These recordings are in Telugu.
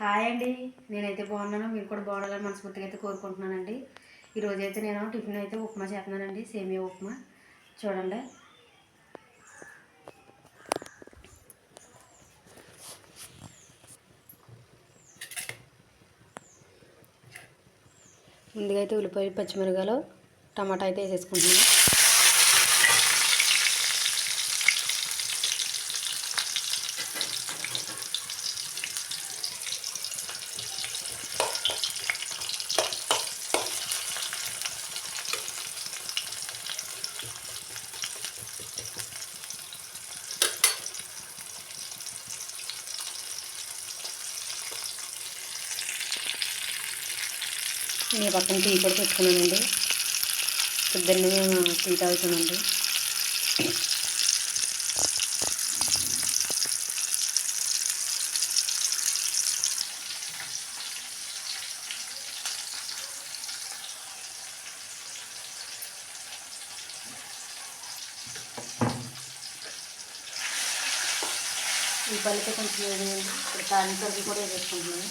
హాయ్ అండి. నేనైతే బాగున్నాను. మీరు కూడా బాగుండాలని మనస్ఫూర్తిగా అయితే కోరుకుంటున్నానండి. ఈరోజు అయితే నేను టిఫిన్ అయితే ఉప్మా చేస్తున్నానండి. సేమియా ఉప్మా. చూడండి. ముందుగా అయితే ఉల్లిపాయ పచ్చిమిరకాయలు టమాటా అయితే వేసేసుకుంటున్నాను. నేను పక్కన టీ కూడా పెట్టుకున్నానండి. పొద్దున్నే మేము టీ తాగుతామండి ఈ పల్లెతో కొంచెం వేయండి ఇప్పుడు తాలింపు కూడా వేసుకుంటున్నాను.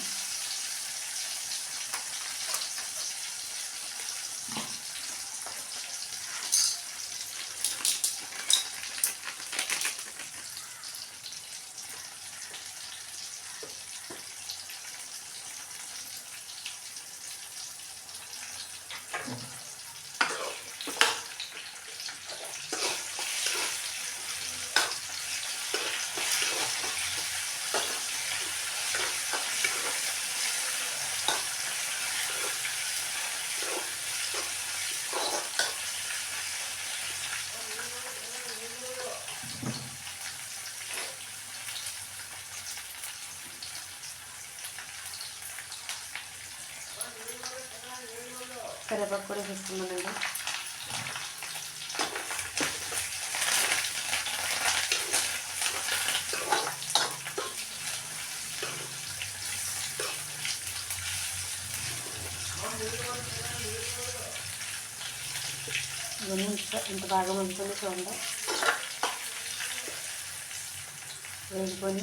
కరివేపాకు కూడా వేసుకున్నానండి ఇవన్నీ ఇంత బాగా మంచుకొని చూడండి. వేసుకొని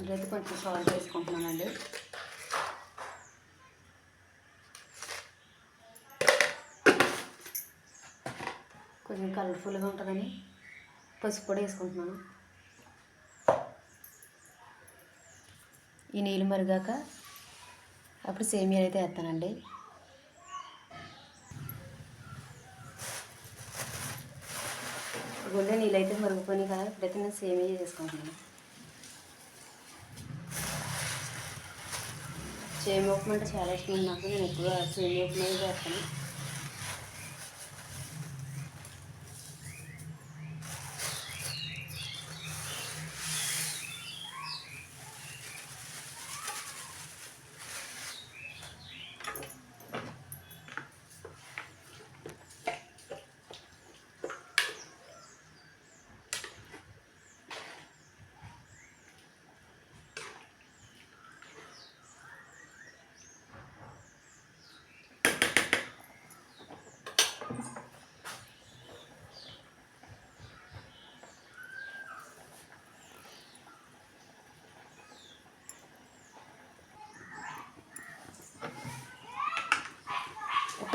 అందులో అయితే కొంచెం సాల్ట్ వేసుకుంటున్నానండి. కొంచెం కలర్ఫుల్గా ఉంటుందని పసుపు కూడా వేసుకుంటున్నాను. ఈ నీళ్ళు మరిగాక అప్పుడు సేమియా అయితే వేస్తానండి. గుండె నీళ్ళు అయితే మరుగుపోయినాయి కదా ఇప్పుడైతే నేను సేమియా చేసుకుంటున్నాను సేమియా ఉప్మా అంటే చాలా ఇష్టం నాకు. నేను ఎక్కువ సేమియా ఉప్మా చేస్తాను.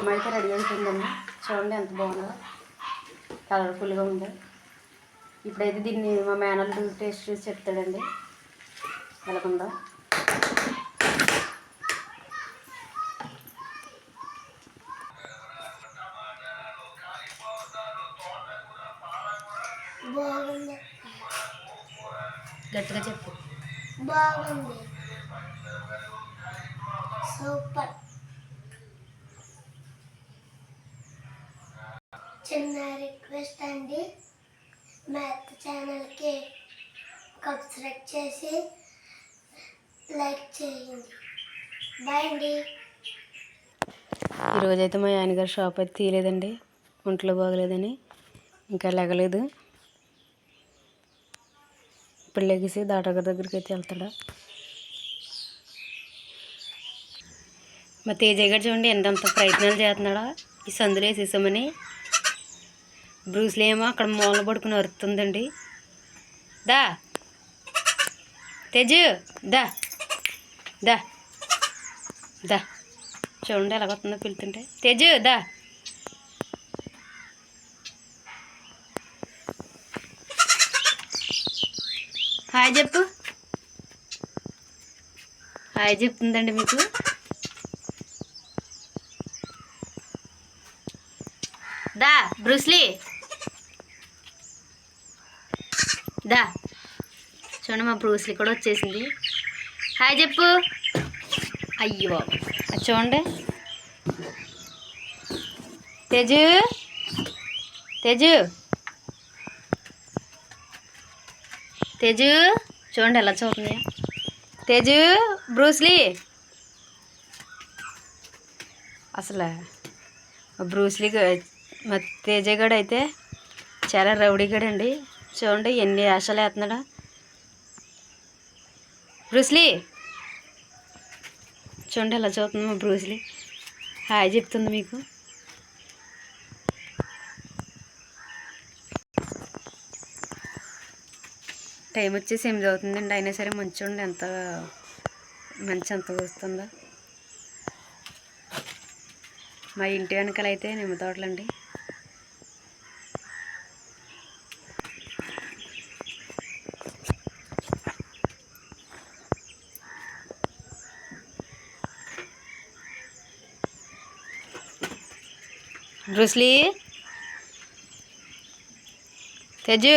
ఉప్మా అయితే రెడీ అయిపోయిందండి. చూడండి ఎంత బాగుందో. కలర్ఫుల్గా ఉంది. ఇప్పుడైతే దీన్ని మా మేనల్లు టేస్ట్ చూసి చెప్తాడండి. ఎలాగుందో బాగుంది. గట్టిగా చెప్పు. బాగుంది. సూపర్. చిన్న రిక్వెస్ట్ అండి. మ్యాథ్ ఛానల్కి సబ్స్క్రైబ్ చేసి లైక్ చేయండి. బాయ్ అండి. ఈరోజైతే మా ఆయనగారు షాప్ అయితే తీయలేదండి. ఒంట్లో బాగలేదని ఇంకా లెగలేదు. ఇప్పుడు లెగిసి దాటగారి దగ్గరికి అయితే వెళ్తాడా? మా తేజయ్య గారు చూడండి ఎంతంత ప్రయత్నాలు చేస్తున్నాడా? ఈ సందులో వేసేసామని. బ్రూస్లేమో ఏమో అక్కడ మూల పడుకుని అరుతుందండి దా. తేజు దా. దా. దా. చూడండి ఎలా వస్తుందో పిలుతుంటే. తేజు దా. హాయ్ చెప్పు. హాయ్ చెప్తుందండి మీకు. దా బ్రూస్లీ. దా. చూడండి మా బ్రూస్లీ కూడా వచ్చేసింది. హాయ్ చెప్పు. అయ్యో. అది చూడండి. తేజు. తేజు. తేజు. చూడండి ఎలా చూస్తుంది. తేజు బ్రూస్లీ. అసలు బ్రూస్లీ మా తేజ గడు అయితే చాలా రౌడీ అండి చూడండి ఎన్ని ఆశలు వేస్తున్నాడు. బ్రూస్లీ. చూడండి ఎలా చూస్తుంది మా బ్రూస్లీ. హాయ్ చెప్తుంది మీకు. టైం వచ్చేసి ఎనిమిది అవుతుందండి. అయినా సరే మంచి ఉండి ఎంత మంచి ఎంత వస్తుందో. మా ఇంటి వెనకాల అయితే నిమ్మ తోటలండి. బ్రూస్లీ తెజు